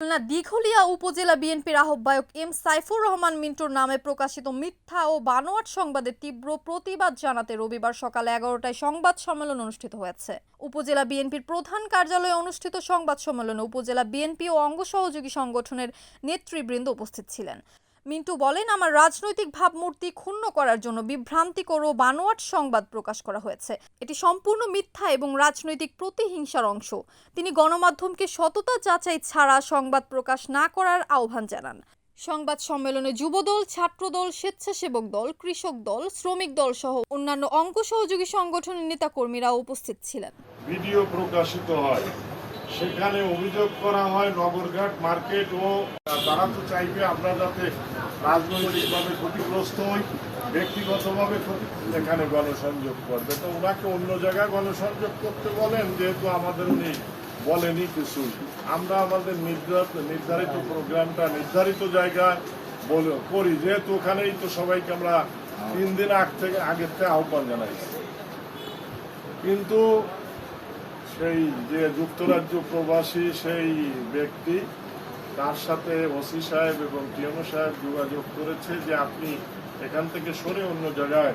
খুলনা দীঘলিয়া উপজেলা বিএনপির আহ্বায়ক এম সাইফুর রহমান মিন্টুর নামে প্রকাশিত মিথ্যা ও বানোয়াট সংবাদের তীব্র প্রতিবাদ জানাতে রবিবার সকাল এগারোটায় সংবাদ সম্মেলন অনুষ্ঠিত হয়েছে। উপজেলা বিএনপির প্রধান কার্যালয়ে অনুষ্ঠিত সংবাদ সম্মেলনে উপজেলা বিএনপি ও অঙ্গ সহযোগী সংগঠনের নেতৃবৃন্দ উপস্থিত ছিলেন। মিন্টু বলেন, আমার রাজনৈতিক ভাবমূর্তি ক্ষুণ্ণ করার জন্য বিভ্রান্তিকর ও বানোয়াট সংবাদ প্রকাশ করা হয়েছে। এটি সম্পূর্ণ মিথ্যা এবং রাজনৈতিক প্রতিহিংসার অংশ। তিনি গণমাধ্যমকে সততা যাচাই ছাড়া সংবাদ প্রকাশ না করার আহ্বান জানান। সংবাদ সম্মেলনে যুবদল, ছাত্রদল, স্বেচ্ছাসেবক দল, কৃষক দল, শ্রমিক দল সহ অন্যান্য অঙ্গ সহযোগী সংগঠনের নেতাকর্মীরা উপস্থিত ছিলেন। ভিডিও প্রকাশিত হয়। সেখানে অভিযোগ করা হয়, নগরঘাট মার্কেট ও তারা তো চাইবে আমরা যাতে রাজনৈতিকভাবে ক্ষতিগ্রস্ত হই, ব্যক্তিগতভাবে ক্ষতি, এখানে গণসংযোগ করবে। তো ওনাকে অন্য জায়গায় গণসংযোগ করতে বলেন, যেহেতু আমাদের উনি বলেনি কিছু। আমরা আমাদের নির্ধারিত প্রোগ্রামটা নির্ধারিত জায়গায় করি, যেহেতু ওখানেই তো সবাইকে আমরা তিন দিন আগ থেকে আগের থেকে আহ্বান জানাইছি। কিন্তু সেই যে যুক্তরাজ্য প্রবাসী সেই ব্যক্তি, তার সাথে ওসি সাহেব এবং টিএমও সাহেব যোগাযোগ করেছে যে আপনি এখান থেকে সরে অন্য জায়গায়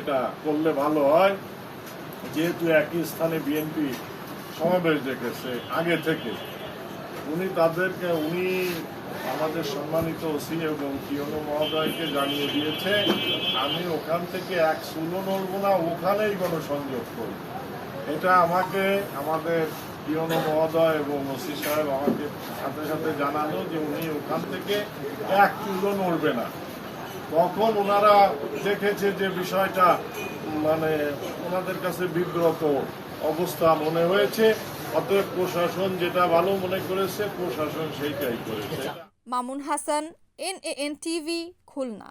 এটা করলে ভালো হয়। যেহেতু একই স্থানে বিএনপি সমাবেশ ডেকেছে আগে থেকে। উনি তাদেরকে, উনি আমাদের সম্মানিত ওসি এবং টিএনও মহোদয়কে জানিয়ে দিয়েছে, আমি ওখান থেকে এক সুলো নড়বো না, ওখানেই গণসংযোগ করব। এটা আমাকে, আমাদের পিয়নো মহোদয় এবং ওসি সাহেব আমাকে সাথে সাথে জানালো যে উনি ওখান থেকে এক চুলো নড়বে না। তখন ওনারা দেখেছে যে বিষয়টা মানে ওনাদের কাছে বিব্রত অবস্থা মনে হয়েছে। অতএব প্রশাসন যেটা ভালো মনে করেছে, প্রশাসন সেইটাই করেছে। Mamun Hasan N A N TV, Khulna.